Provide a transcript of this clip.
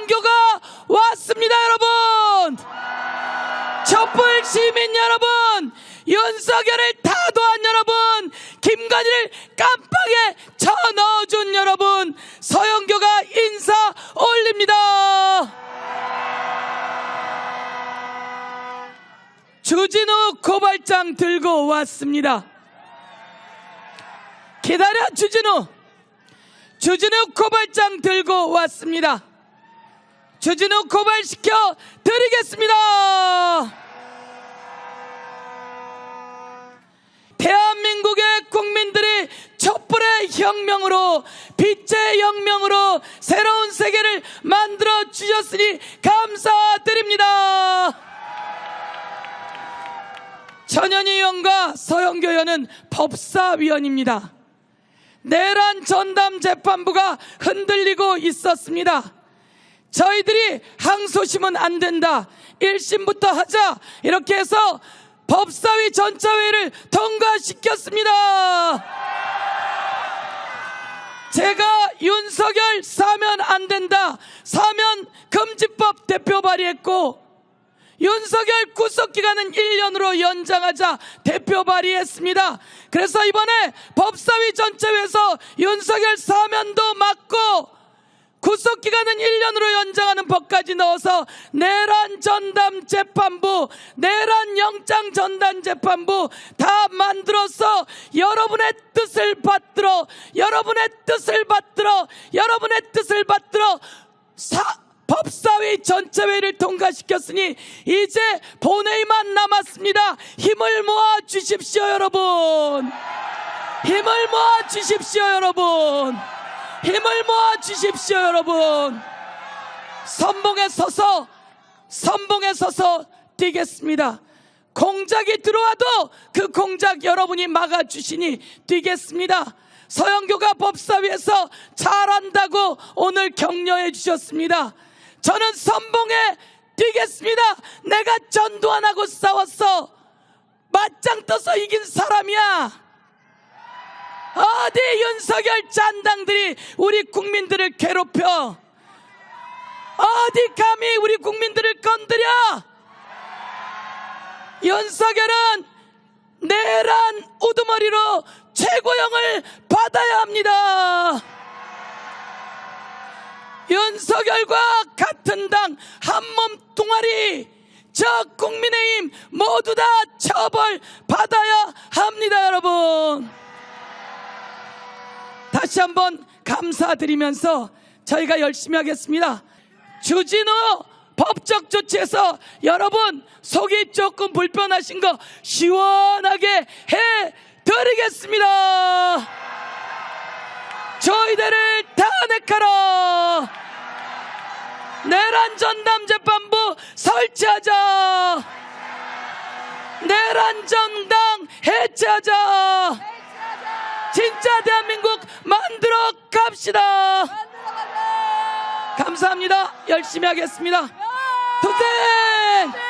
선교가 왔습니다, 여러분! 촛불 시민 여러분! 윤석열을 타도한 여러분! 김관희를 깜빡에 쳐넣어준 여러분! 서영교가 인사 올립니다! 주진우 고발장 들고 왔습니다. 기다려 주진우! 주진우 고발장 들고 왔습니다. 주진우 고발시켜 드리겠습니다. 대한민국의 국민들이 촛불의 혁명으로 빛의 혁명으로 새로운 세계를 만들어 주셨으니 감사드립니다. 천연희 의원과 서영교 의원은 법사위원입니다. 내란 전담 재판부가 흔들리고 있었습니다. 저희들이 항소심은 안 된다. 1심부터 하자. 이렇게 해서 법사위 전차회의를 통과시켰습니다. 제가 윤석열 사면 안 된다. 사면 금지법 대표 발의했고 윤석열 구속 기간은 1년으로 연장하자 대표 발의했습니다. 그래서 이번에 법사위 전체회에서 윤석열 사면도 막고 구속 기간은 1년으로 연장하는 법까지 넣어서 내란 전담 재판부, 내란 영장 전담 재판부 다 만들어서 여러분의 뜻을 받들어, 여러분의 뜻을 받들어, 여러분의 뜻을 받들어 사, 법사위 전체회의를 통과시켰으니 이제 본회의만 남았습니다. 힘을 모아 주십시오, 여러분. 힘을 모아 주십시오, 여러분. 힘을 모아 주십시오, 여러분. 선봉에 서서 선봉에 서서 뛰겠습니다. 공작이 들어와도 그 공작 여러분이 막아 주시니 뛰겠습니다. 서영교가 법사위에서 잘한다고 오늘 격려해 주셨습니다. 저는 선봉에 뛰겠습니다. 내가 전도 안 하고 싸웠어. 맞짱 떠서 이긴 사람이야. 어디 윤석열 짠당들이 우리 국민들을 괴롭혀? 어디 감히 우리 국민들을 건드려? 윤석열은 내란 우두머리로 최고형을 받아야 합니다. 윤석열과 같은 당 한 몸 동아리 저 국민의힘 모두 다 처벌 받아야 합니다 여러분 다시 한번 감사드리면서 저희가 열심히 하겠습니다. 주진우 법적 조치에서 여러분 속이 조금 불편하신 거 시원하게 해 드리겠습니다. 저희들을 탄핵하라 내란 전담 재판부 설치하자. 내란 정당 해체하자 진짜 대한민국 만들어 갑시다. 감사합니다. 열심히 하겠습니다. 투쟁